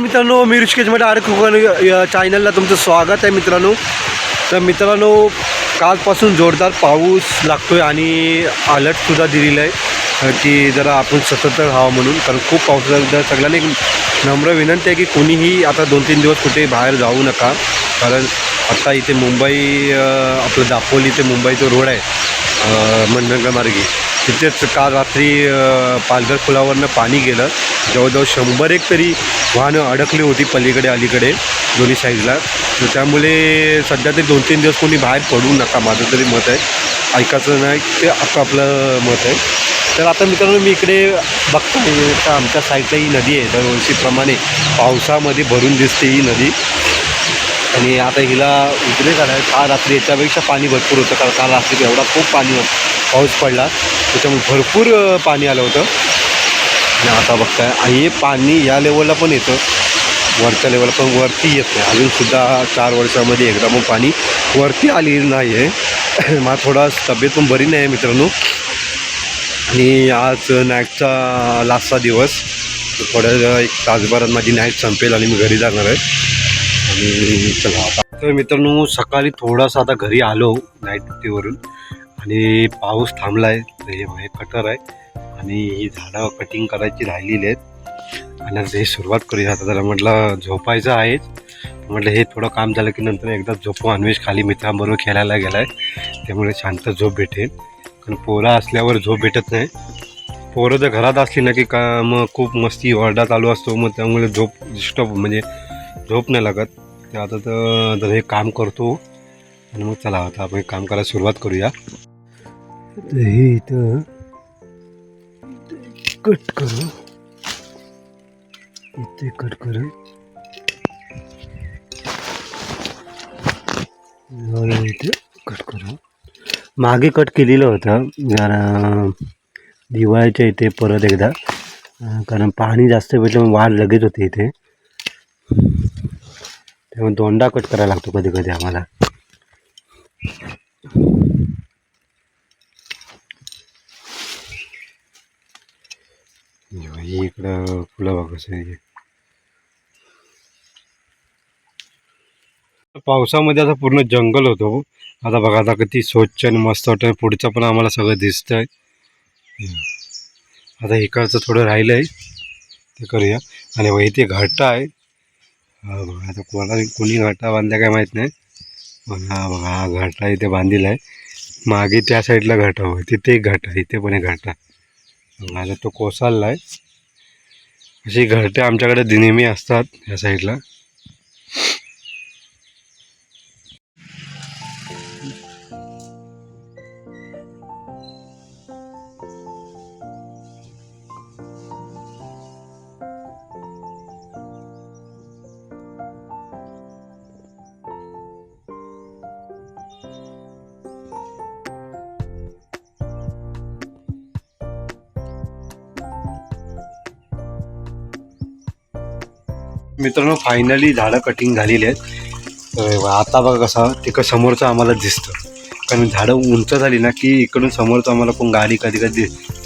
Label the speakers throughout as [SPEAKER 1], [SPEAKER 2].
[SPEAKER 1] मित्रांनो मी ऋषिकेशमध्ये आर्ट कोकण या चॅनलला तुमचं स्वागत आहे मित्रांनो. तर मित्रांनो कालपासून जोरदार पाऊस लागतोय आणि अलर्ट सुद्धा दिलेलं आहे. की जरा आपण सतत राहावं म्हणून कारण खूप पाऊस जर सगळ्यांना एक नम्र विनंती आहे की कोणीही आता दोन तीन दिवस कुठे बाहेर जाऊ नका. कारण आत्ता इथे मुंबई आपलं दापोली ते मुंबईचा रोड आहे मंडणगमार्गी तिथेच काल रात्री पालघर पुलावरनं पाणी गेलं. जवळजवळ शंभर एक तरी वाहनं अडकली होती पलीकडे अलीकडे दोन्ही साईडला. तर त्यामुळे सध्या ते दोन तीन दिवस कोणी बाहेर पडू नका माझं तरी मत आहे. ऐकायचं नाही ते आपलं मत आहे. तर आता मित्रांनो मी इकडे बघतो आमच्या साईडला ही नदी आहे. दरवर्षीप्रमाणे पावसामध्ये भरून दिसते ही नदी. आणि आता हिला उद्रेक आला आहे काल रात्री याच्यापेक्षा पाणी भरपूर होतं कारण काल रात्री एवढा खूप पाणी होतं. पाऊस पडला त्याच्यामुळे भरपूर पाणी आलं होतं. आणि आता बघताय आणि हे पाणी या लेवलला पण येतं. वरच्या लेवलला पण वरती येत नाही. अजूनसुद्धा चार वर्षामध्ये एकदा मग पाणी वरती आलेलं नाही आहे मला थोडा तब्येत पण बरी नाही आहे मित्रांनो. आणि आज नाईटचा लास्टचा दिवस. थोड्या एक तासभरात माझी नाईट संपेल आणि मी घरी जाणार आहे. आणि चला आता. तर मित्रांनो सकाळी थोडासा आता घरी आलो नाईट ड्युटीवरून आणि पाऊस थांबला आहे तर हे माझे कटर आहे. आणि ही झाडं कटिंग करायची राहिलेली आहेत. आणि आता हे सुरुवात करूया आता जरा म्हटलं झोपायचं आहेच म्हटलं हे थोडं काम झालं की नंतर एकदा झोपू. अन्वेष खाली मित्रांबरोबर खेळायला गेला आहे त्यामुळे शांत झोप भेटेल. कारण पोरं असल्यावर झोप भेटत नाही. पोरं जर घरात असली ना की का मग खूप मस्ती ओरडा चालू असतो. मग त्यामुळे झोप डिस्टर्ब म्हणजे झोप नाही लागत. ते आता तर जर हे काम करतो. आणि मग चला आता आपण काम करायला सुरुवात करूया. तर हे इथं कट करू. इथे कट करू. इथे कट करू. मागे कट केलेलं होतं. जरा दिवाळीच्या इथे परत एकदा कारण पाणी जास्त भेटलं वाढ लगेच होते इथे. त्यामुळे दोंडा कट करायला लागतो कधी कधी आम्हाला. इकडं फुलं बघा आहे. पावसामध्ये आता पूर्ण जंगल होतो हो. आता बघा आता किती स्वच्छ आणि मस्त वाटतं पुढचं पण आम्हाला सगळं दिसतंय. आता इकडचं थोडं राहिलं आहे ते करूया. आणि इथे ते आहे. हा बघा आता कोणा कोणी घाटा बांधला काय माहीत नाही. पण हा बघा हा घाटा इथे बांधलेला आहे. मागे त्या साईडला घाटा होय तिथे एक घाटा इथे पण एक घाटा. आता तो कोसळला आहे अशी घरटे आमच्याकडे नेहमी असतात ह्या साईडला. मित्रांनो फायनली झाडं कटिंग झालेली आहेत. आता बघा कसं तिकडं समोरचं आम्हाला दिसतं. कारण झाडं उंच झाली ना की इकडून समोरचं आम्हाला पण गाडी कधी कधी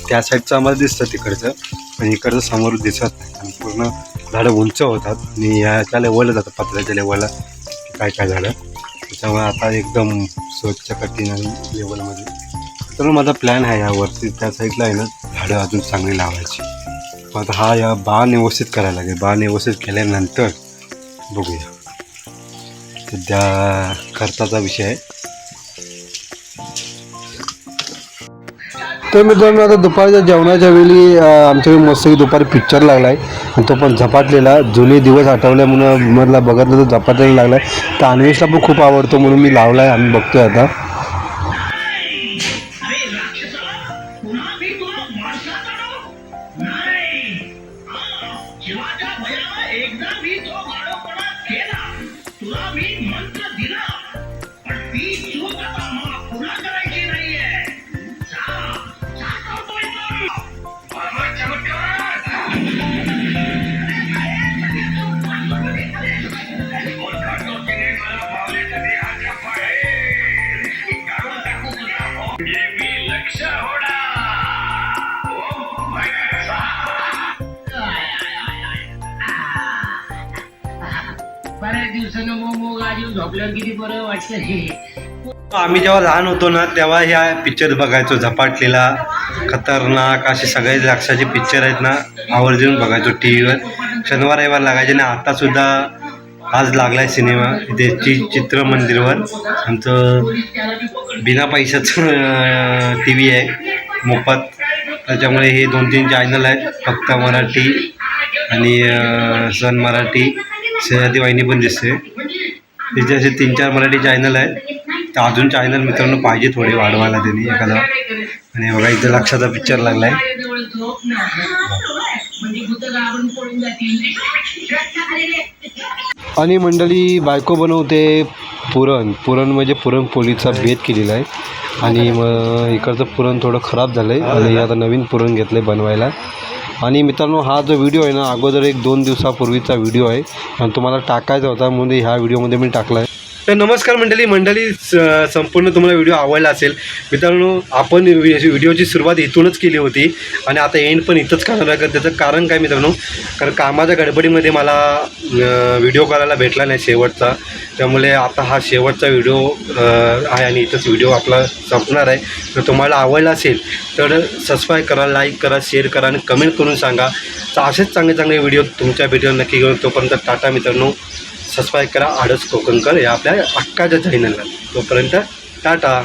[SPEAKER 1] त्या साईडचं आम्हाला दिसतं तिकडचं. पण इकडचं समोर दिसत नाही. आणि पूर्ण झाडं उंच होतात. आणि याच्या लेवलला जातात पत्र्याच्या लेवलला काय काय झाडं. त्याच्यामुळे आता एकदम स्वच्छ कठीण आणि लेवलमध्ये तर माझा प्लॅन आहे यावरती. त्या साईडला आहे ना झाडं अजून चांगली लावायची. आता हा या बाण व्यवस्थित करायला लागेल. बाण व्यवस्थित केल्यानंतर बघूया. सध्या खर्चाचा विषय आहे. तर मित्रांनो आता दुपारच्या जेवणाच्या वेळी आमच्याकडे मस्त दुपारी पिक्चर लागला आहे आणि तो पण झपाटलेला जुने दिवस आठवले म्हणून मधला बघितलं तर झपाटलेला लागला आहे तर अन्वेषला पण खूप आवडतो म्हणून मी लावला आहे आम्ही बघतोय आता.
[SPEAKER 2] शिवाच्या भयाला एकदा मी तो गाडोपणा केला. तुला मी मंत्र
[SPEAKER 3] मग मग आज येऊन झोपल्यावर किती बरं वाटतं
[SPEAKER 1] आम्ही जेव्हा लहान होतो ना तेव्हा ह्या पिक्चर बघायचो झपाटलेला खतरनाक असे सगळे लक्षाचे पिक्चर आहेत ना आवर्जून बघायचो टी व्हीवर शनिवार रविवार लागायचे ना आत्तासुद्धा आज लागला आहे सिनेमा इथे चि चित्रमंदिरवर आमचं बिना पैशाचं टी व्ही आहे मोफत. त्याच्यामुळे हे दोन तीन चॅनल आहेत फक्त मराठी आणि सन मराठी. सह्यादी वाहिनी पण दिसते तिथे असे तीन चार मराठी चॅनल आहेत. तर अजून चॅनल मित्रांनो पाहिजे थोडे वाढवायला त्यांनी एखादा. आणि बघा इथं लक्षाचा पिक्चर लागला आहे आणि मंडळी बायको बनवते पुरण. पुरण म्हणजे पुरणपोळीचा भेद केलेला आहे. आणि मग इकडचं पुरण थोडं खराब झालं आहे आणि आता नवीन पुरण घेतलं आहे बनवायला. आणि मित्रांनो हा जो व्हिडिओ आहे ना अगोदर एक दोन दिवसापूर्वीचा व्हिडिओ आहे. आणि तुम्हाला टाकायचा होता म्हणून ह्या व्हिडिओमध्ये मी टाकला आहे तर नमस्कार मंडळी मंडळी स- संपूर्ण तुम्हाला व्हिडिओ आवडला असेल. मित्रांनो आपण व्हिडिओची सुरुवात इथूनच केली होती आणि आता एंड पण इथंच करणार आहे त्याचं कारण काय मित्रांनो? कारण कामाच्या गडबडीमध्ये मला व्हिडिओ करायला भेटला नाही शेवटचा. त्यामुळे आता हा शेवटचा व्हिडिओ आहे आणि इथंच व्हिडिओ आपला संपणार आहे. तर तुम्हाला आवडला असेल तर सबस्क्राईब करा लाईक करा शेअर करा आणि कमेंट करून सांगा. तर असेच चांगले चांगले व्हिडिओ तुमच्या व्हिडिओ नक्की घेऊन तोपर्यंत टाटा मित्रांनो. सबस्क्राईब करा आडस कोकणकर या आपल्या अक्काच्या चॅनलला तोपर्यंत टाटा.